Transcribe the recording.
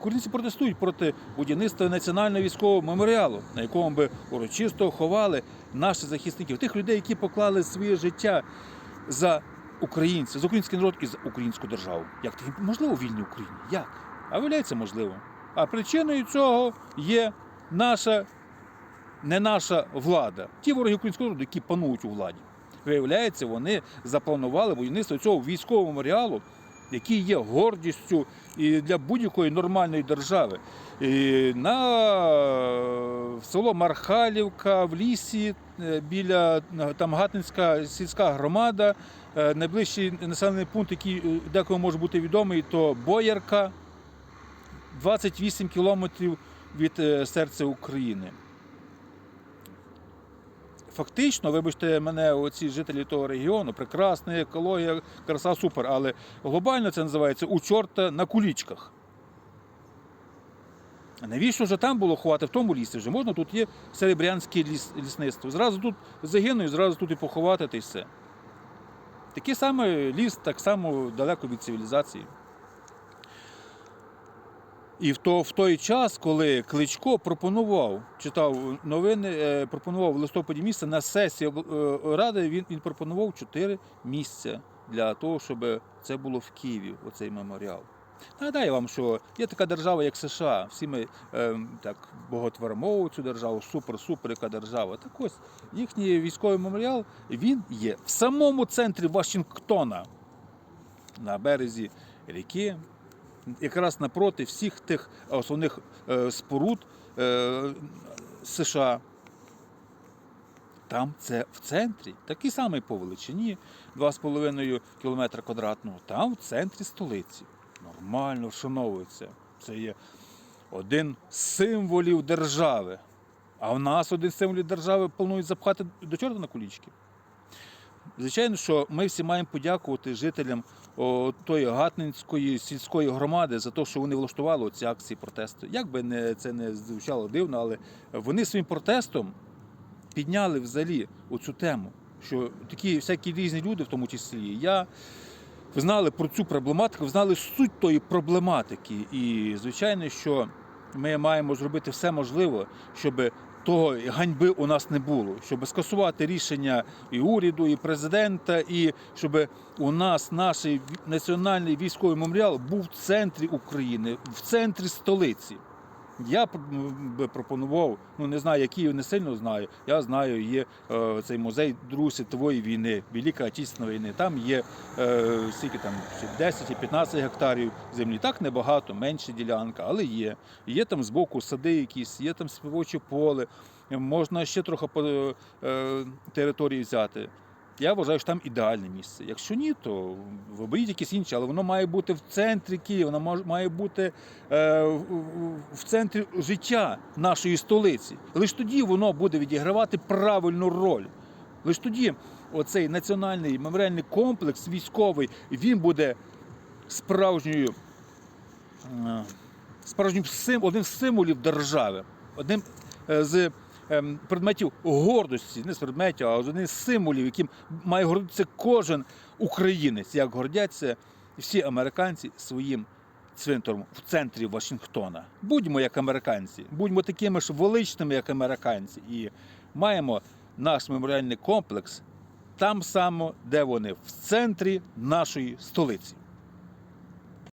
Українці протестують проти будівництва національного військового меморіалу, на якому би урочисто ховали наших захисників, тих людей, які поклали своє життя за українців, за український народ і за українську державу. Як таке можливо в вільній Україні? Як? А виявляється, можливо. А причиною цього є наша, не наша влада. Ті вороги українського народу, які панують у владі. Виявляється, вони запланували будівництво цього військового меморіалу, який є гордістю і для будь-якої нормальної держави. І на село Мархалівка в лісі е, біля е, там Гатинська сільська громада. Е, Найближчий населений пункт, який декому може бути відомий, то Боярка, 28 кілометрів від серця України. Фактично, вибачте мене, оці жителі того регіону, прекрасна екологія, краса супер, але глобально це називається у чорта на кулічках. А навіщо вже там було ховати в тому лісі? Вже можна тут є серебрянське ліс, лісництво. Зразу тут загину і зразу тут і поховати та й все. Такий самий ліс, так само далеко від цивілізації. І в, то, в той час, коли Кличко пропонував, читав новини, е, пропонував в листопаді місце на сесії е, ради, він, він пропонував чотири місця для того, щоб це було в Києві, оцей меморіал. Нагадаю вам, що є така держава, як США. Всі ми е, так боготворимо цю державу, супер-супер, яка держава. Так ось їхній військовий меморіал він є в самому центрі Вашингтона, на березі ріки, якраз напроти всіх тих основних е, споруд е, США. Там це в центрі, такий самий по величині, 2,5 км квадратного. Там в центрі столиці. Нормально вшановується. Це є один з символів держави. А в нас один з символів держави планують запхати до чорта на кулічки. Звичайно, що ми всі маємо подякувати жителям о, тої Гатнинської сільської громади за те, що вони влаштували ці акції протесту. Як би не, це не звучало дивно, але вони своїм протестом підняли взагалі оцю тему, що такі всякі різні люди, в тому числі я, знали про цю проблематику, знали суть тої проблематики. І звичайно, що ми маємо зробити все можливе, щоб того ганьби у нас не було, щоб скасувати рішення і уряду, і президента, і щоб у нас наш національний військовий меморіал був в центрі України, в центрі столиці. Я би пропонував, ну не знаю, який не сильно знаю. Я знаю, є е, цей музей Другої світової війни, Велика Отечественної війни. Там є е, скільки там 10 чи 15 гектарів землі. Так небагато, менша ділянка, але є. Є там збоку сади якісь, є там співоче поле. Можна ще трохи по е, території взяти. Я вважаю, що там ідеальне місце. Якщо ні, то виберіть якесь інше, але воно має бути в центрі Києва, воно має бути е, в- центрі життя нашої столиці. Лише тоді воно буде відігравати правильну роль. Лише тоді оцей національний меморіальний комплекс військовий він буде справжньою, е, справжнім одним з символів держави, одним е, з предметів гордості, не з предметів, а одним з символів, яким має гордитися кожен українець, як гордяться всі американці своїм цвинтаром в центрі Вашингтона. Будьмо як американці, будьмо такими ж величними, як американці, і маємо наш меморіальний комплекс там само, де вони в центрі нашої столиці.